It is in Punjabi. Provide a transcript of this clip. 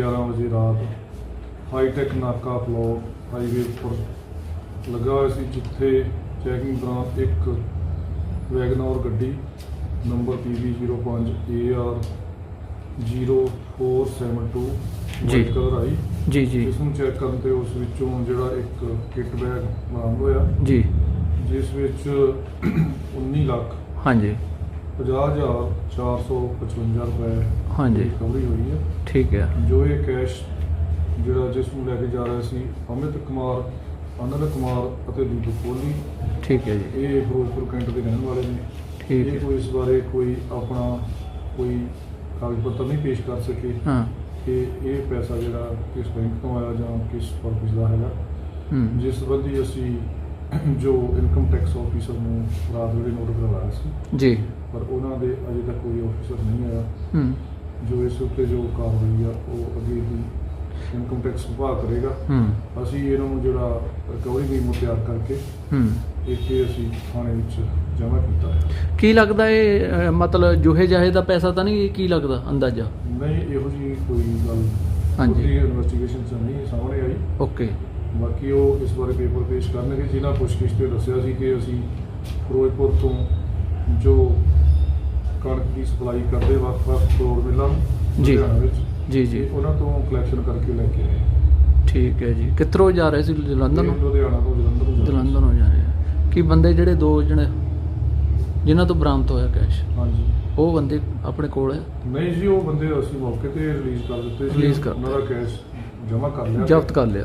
11 ਵਜੇ ਰਾਤ ਹਾਈਟੈਕ ਨਾਕਾ ਫਲੋ ਹਾਈਵੇ ਉੱਪਰ ਲੱਗਾ ਹੋਇਆ ਸੀ ਜਿੱਥੇ ਚੈਕਿੰਗ ਦੌਰਾਨ ਇੱਕ ਵੈਗਨਰ ਗੱਡੀ ਨੰਬਰ PB05 AR 0472 ਜੀ। ਕਲਰ ਆਈ। ਜੀ ਜੀ। ਇਸ ਨੂੰ ਚੈੱਕ ਕਰਨ ਤੇ ਉਸ ਵਿੱਚੋਂ ਜਿਹੜਾ ਇੱਕ ਕਿੱਟ ਬੈਗ ਬਰਾਮਦ ਹੋਇਆ। ਜੀ। ਜਿਸ ਵਿੱਚ 19 ਲੱਖ ਹਾਂਜੀ। 50455 ਰੁਪਏ ਹਾਂਜੀ। ਰਿਕਵਰੀ ਹੋਈ ਹੈ ਠੀਕ ਹੈ ਜੋ ਇਹ ਕੈਸ਼ ਜਿਹੜਾ ਜਿਸ ਨੂੰ ਲੈ ਕੇ ਜਾ ਰਿਹਾ ਸੀ ਅਮਿਤ ਕੁਮਾਰ ਅਨੰਦ ਕੁਮਾਰ ਅਤੇ ਦੀਪਕ ਕੋਹਲੀ ਠੀਕ ਹੈ ਜੀ। ਇਹ ਫਿਰੋਜ਼ਪੁਰ ਕੈਂਟ ਦੇ ਰਹਿਣ ਵਾਲੇ ਨੇ। ਠੀਕ ਹੈ ਕੋਈ ਇਸ ਬਾਰੇ ਕੋਈ ਆਪਣਾ ਕੋਈ ਕਾਗਜ਼ ਪੱਤਰ ਨਹੀਂ ਪੇਸ਼ ਕਰ ਸਕੇ ਹਾਂ। ਕਿ ਇਹ ਪੈਸਾ ਜਿਹੜਾ ਕਿਸ ਬੈਂਕ ਤੋਂ ਆਇਆ ਜਾਂ ਕਿਸ ਪਰਪਸ ਦਾ ਹੈਗਾ ਹੂੰ। ਜਿਸ ਸੰਬੰਧੀ ਅਸੀਂ ਜੋ ਇਨਕਮ ਟੈਕਸ ਆਫੀਸਰ ਨੂੰ ਰਾਤ ਵੇਲੇ ਨੋਟ ਕਰਵਾਇਆ ਸੀ ਜੀ। ਪਰ ਉਹਨਾਂ ਦੇ ਅਜੇ ਤੱਕ ਕੋਈ ਆਫੀਸਰ ਨਹੀਂ ਆਇਆ। ਹੂੰ। ਜੋ ਇਸ ਉੱਤੇ ਜੋ ਕਾਰਵਾਈ ਆ ਉਹ ਅੱਗੇ ਦੀ ਇਨਕਮ ਟੈਕਸ ਵਿਭਾਗ ਕਰੇਗਾ। ਹੂੰ। ਅਸੀਂ ਇਹਨਾਂ ਨੂੰ ਜਿਹੜਾ ਰਿਕਵਰੀ ਮੀਮੋ ਤਿਆਰ ਕਰਕੇ ਹੂੰ। ਇੱਥੇ ਅਸੀਂ ਥਾਣੇ ਵਿੱਚ ਜਮ੍ਹਾਂ ਕੀਤਾ ਹੈ ਕੀ ਲੱਗਦਾ ਇਹ ਅਹ, ਮਤਲਬ ਜੋਹੇ ਜਾਹੇ ਦਾ ਪੈਸਾ ਤਾਂ ਨਹੀਂ ਕੀ ਲੱਗਦਾ ਅੰਦਾਜ਼ਾ? ਨਹੀਂ ਇਹੋ ਜੀ ਕੋਈ ਗੱਲ ਹਾਂਜੀ। ਇਨਵੈਸਟੀਗੇਸ਼ਨ ਚ ਨਹੀਂ ਸਾਹਮਣੇ ਆਈ। ਓਕੇ। ਬਾਕੀ ਉਹ ਇਸ ਬਾਰੇ ਪੇਪਰ ਪੇਸ਼ ਕਰਨਗੇ। ਜਿਨ੍ਹਾਂ ਪੁੱਛਗਿੱਛ ਤੇ ਦੱਸਿਆ ਸੀ ਕਿ ਅਸੀਂ ਫਿਰੋਜ਼ਪੁਰ ਤੋਂ ਜੋ ਕਣਕ ਦੀ ਸਪਲਾਈ ਕਰਦੇ ਵੱਖ-ਵੱਖ ਫਲੋਰ ਮਿਲਾਂ ਨੂੰ ਜੀ। ਲੁਧਿਆਣਾ ਵਿੱਚ। ਜੀ ਜੀ। ਤੇ ਉਹਨਾਂ ਤੋਂ ਕਲੈਕਸ਼ਨ ਕਰਕੇ ਲੈ ਕੇ ਆਏ। ਠੀਕ ਹੈ ਜੀ। ਕਿੱਧਰੋਂ ਜਾ ਰਹੇ ਸੀ? ਜਲੰਧਰ ਇਹ ਨੂੰ? ਲੁਧਿਆਣਾ ਤੋਂ ਜਲੰਧਰ ਨੂੰ ਜਾ ਰਹੇ ਜਲੰਧਰ ਨੂੰ ਜਾ ਰਹੇ ਆ। ਕੀ ਬੰਦੇ ਜਿਹੜੇ ਦੋ ਜਣੇ ਜਿਨ੍ਹਾਂ ਤੋਂ ਬਰਾਮਦ ਹੋਇਆ ਕੈਸ਼ ਸੀ। ਹਾਂਜੀ। ਉਹ ਬੰਦੇ ਆਪਣੇ ਕੋਲ ਹੈ? ਨਹੀਂ ਜੀ ਉਹ ਬੰਦੇ ਅਸੀਂ ਮੌਕੇ ਤੇ ਰਿਲੀਜ਼ ਕਰ ਦਿੱਤੇ ਸੀ। Release ਕਰ ਉਹਨਾਂ ਦਾ ਕੈਸ਼ ਜਮ੍ਹਾਂ ਕਰ ਲਿਆ। ਜ਼ਬਤ ਕਰ ਲਿਆ।